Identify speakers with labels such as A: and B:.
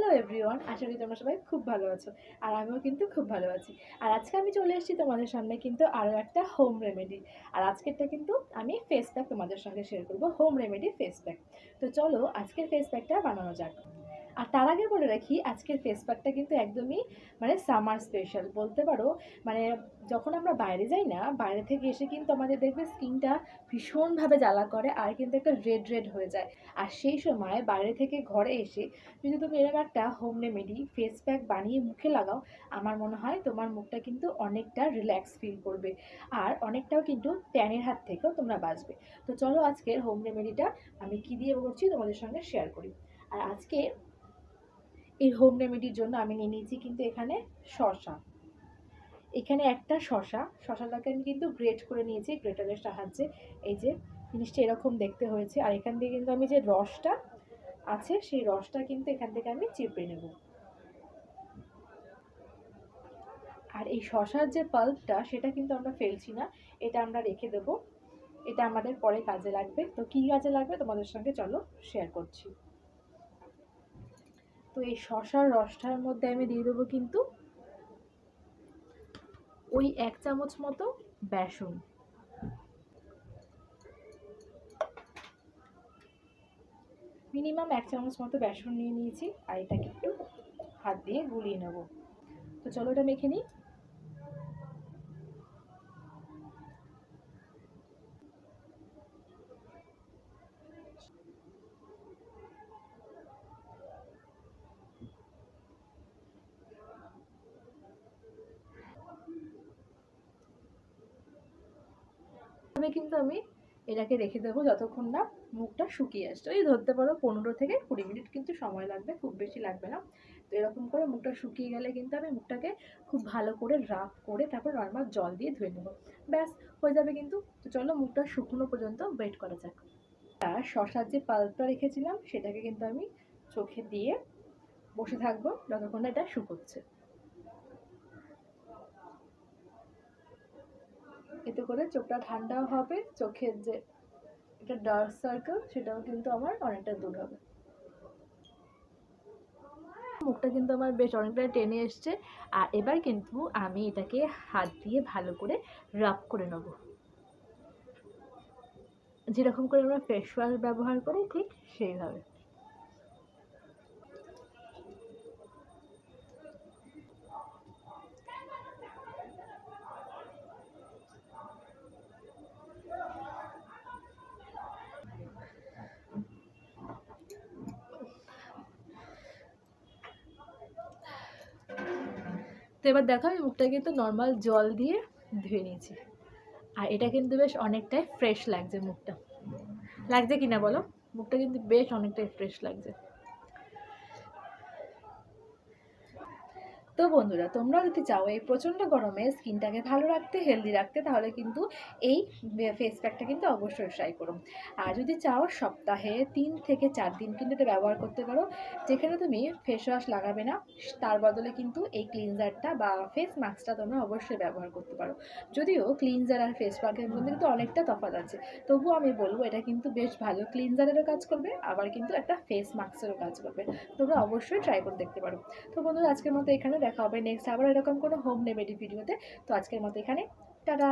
A: Hello everyone আশা করি তোমরা সবাই খুব ভালো আছো, আর আমিও কিন্তু খুব ভালো আছি। আর আজকে আমি চলে এসেছি তোমাদের সামনে কিন্তু আরও একটা হোম রেমেডি আর আজকেরটা কিন্তু আমি ফেস প্যাক তোমাদের সঙ্গে শেয়ার করব হোম রেমেডি ফেস প্যাক তো চলো, আজকের ফেস প্যাকটা বানানো যাক। আর তার আগে বলে রাখি, আজকের ফেস প্যাকটা কিন্তু একদমই মানে সামার স্পেশাল বলতে পারো মানে যখন আমরা বাইরে যাই না, বাইরে থেকে এসে কিন্তু আমাদের দেখবে স্কিনটা ভীষণভাবে জ্বালা করে আর কিন্তু একটা রেড রেড হয়ে যায়। আর সেই সময় বাইরে থেকে ঘরে এসে যদি তুমি এরকম একটা হোম রেমেডি ফেস প্যাক বানিয়ে মুখে লাগাও, আমার মনে হয় তোমার মুখটা কিন্তু অনেকটা রিল্যাক্স ফিল করবে। আর অনেকটাও কিন্তু ট্যানের হাত থেকেও তোমরা বাঁচবে। তো চলো আজকের হোম রেমেডিটা আমি কী দিয়ে করছি তোমাদের সঙ্গে শেয়ার করি। আর আজকে এই হোম রেমেডির জন্য আমি নিয়ে নিয়েছি কিন্তু এখানে শশা এখানে একটা শশা শশাটাকে আমি কিন্তু গ্রেট করে নিয়েছি গ্রেটারের সাহায্যে। এই যে, জিনিসটা এরকম দেখতে হয়েছে। আর এখান থেকে কিন্তু আমি যে রসটা আছে, সেই রসটা কিন্তু এখান থেকে আমি চিপড়ে নেব। আর এই শশার যে পাল্পটা সেটা কিন্তু আমরা ফেলছি না। এটা আমরা রেখে দেবো। এটা আমাদের পরে কাজে লাগবে। তো কী কাজে লাগবে তোমাদের সঙ্গে চলো শেয়ার করছি। তো এই শশার রসটার মধ্যে আমি দিয়ে দেবো কিন্তু ওই এক চামচ মতো বেসন। মিনিমাম এক চামচ মতো বেসন নিয়ে নিয়েছি আর এটাকে একটু হাত দিয়ে গুলিয়ে নেব। তো চলো এটা মেখে নিই। প্রথমে কিন্তু আমি এটাকে রেখে দেবো যতক্ষণ না মুখটা শুকিয়ে আসছে ওই ধরতে পারো পনেরো থেকে কুড়ি মিনিট কিন্তু সময় লাগবে, খুব বেশি লাগবে না। তো এরকম করে মুখটা শুকিয়ে গেলে কিন্তু আমি মুখটাকে খুব ভালো করে রাফ করে তারপর নর্মাল জল দিয়ে ধুয়ে নেব। ব্যাস, হয়ে যাবে কিন্তু। তো চলো মুখটা শুকনো পর্যন্ত ওয়েট করা যাক। আর শশার যে পাল্পটা রেখেছিলাম, সেটাকে কিন্তু আমি চোখে দিয়ে বসে থাকব যতক্ষণ না এটা শুকোচ্ছে। এতে করে চোখটা ঠান্ডাও হবে, চোখের যে একটা ডার্ক সার্কেল সেটাও কিন্তু আমার অনেকটা দূর হবে। মুখটা কিন্তু আমার বেশ অনেকটা টেনে এসছে, আর এবার কিন্তু আমি এটাকে হাত দিয়ে ভালো করে রাব করে নেব। যেরকম করে আমরা ফেস ওয়াশ ব্যবহার করি, ঠিক সেইভাবে। তো এবার দেখো, আমি মুখটা কিন্তু নর্মাল জল দিয়ে ধুয়ে নিয়েছি। আর এটা কিন্তু বেশ অনেকটাই ফ্রেশ লাগছে মুখটা। লাগছে কি না বলো? মুখটা কিন্তু বেশ অনেকটাই ফ্রেশ লাগছে। তো বন্ধুরা, তোমরাও যদি চাও এই প্রচণ্ড গরমে স্কিনটাকে ভালো রাখতে হেলদি রাখতে, তাহলে কিন্তু এই ফেস প্যাকটা কিন্তু অবশ্যই ট্রাই করো। আর যদি চাও সপ্তাহে তিন থেকে চার দিন কিন্তু এটা ব্যবহার করতে পারো, যেখানে তুমি ফেস ওয়াশ লাগাবে না, তার বদলে কিন্তু এই ক্লিনজারটা বা ফেস মাস্কটা তোমরা অবশ্যই ব্যবহার করতে পারো। যদিও ক্লিনজার আর ফেস প্যাকের মধ্যে কিন্তু অনেকটা তফাৎ আছে, তবুও আমি বলব এটা কিন্তু বেশ ভালো ক্লিনজারেরও কাজ করবে, আবার কিন্তু একটা ফেস মাস্কেরও কাজ করবে, তোমরা অবশ্যই ট্রাই করে দেখতে পারো। তো বন্ধুরা, আজকের মতো এখানে দেখা হবে নেক্সট আবার এরকম কোনো হোম রেমেডি ভিডিওতে তো আজকের মতো এখানে। টাটা!